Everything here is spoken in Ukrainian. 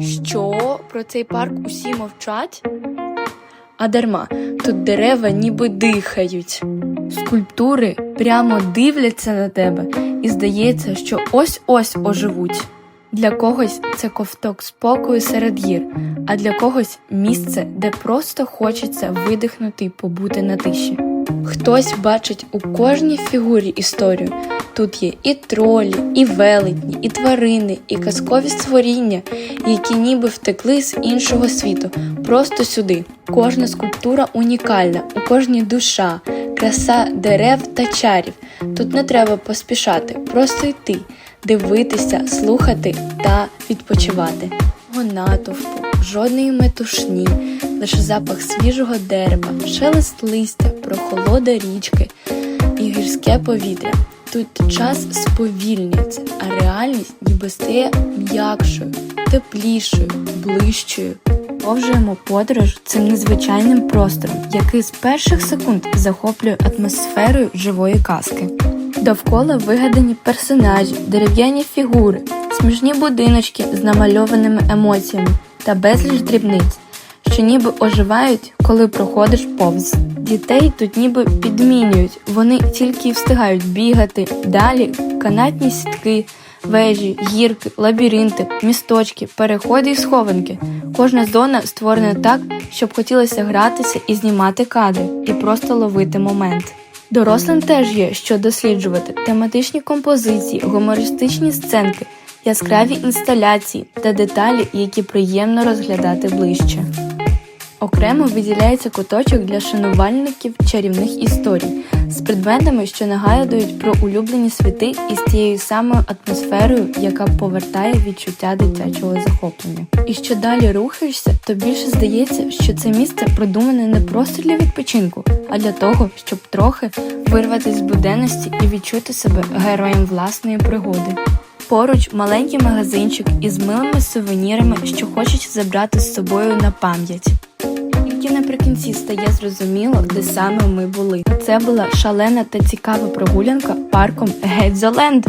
Що про цей парк усі мовчать? А дарма, тут дерева ніби дихають. Скульптури прямо дивляться на тебе, і здається, що ось-ось оживуть. Для когось це ковток спокою серед гір, а для когось місце, де просто хочеться видихнути і побути на тиші. Хтось бачить у кожній фігурі історію. Тут є і тролі, і велетні, і тварини, і казкові створіння, які ніби втекли з іншого світу, просто сюди. Кожна скульптура унікальна, у кожній душа, краса дерев та чарів. Тут не треба поспішати, просто йти, дивитися, слухати та відпочивати. Натовпу, жодної метушні, лише запах свіжого дерева, шелест листя, прохолода річки і гірське повітря. Тут час сповільнюється, а реальність ніби стає м'якшою, теплішою, ближчою. Продовжуємо подорож цим незвичайним простором, який з перших секунд захоплює атмосферою живої казки. Довкола вигадані персонажі, дерев'яні фігури, смішні будиночки з намальованими емоціями та безліч дрібниць, що ніби оживають, коли проходиш повз. Дітей тут ніби підмінюють, вони тільки й встигають бігати. Далі канатні сітки, вежі, гірки, лабіринти, місточки, переходи і схованки. Кожна зона створена так, щоб хотілося гратися і знімати кадри, і просто ловити момент. Дорослим теж є що досліджувати: тематичні композиції, гумористичні сценки, яскраві інсталяції та деталі, які приємно розглядати ближче. Окремо виділяється куточок для шанувальників чарівних історій з предметами, що нагадують про улюблені світи і з тією самою атмосферою, яка повертає відчуття дитячого захоплення. І що далі рухаєшся, то більше здається, що це місце продумане не просто для відпочинку, а для того, щоб трохи вирватися з буденності і відчути себе героєм власної пригоди. Поруч маленький магазинчик із милими сувенірами, що хочуть забрати з собою на пам'ять. Тільки наприкінці стає зрозуміло, де саме ми були. Це була шалена та цікава прогулянка парком Гедзоленд.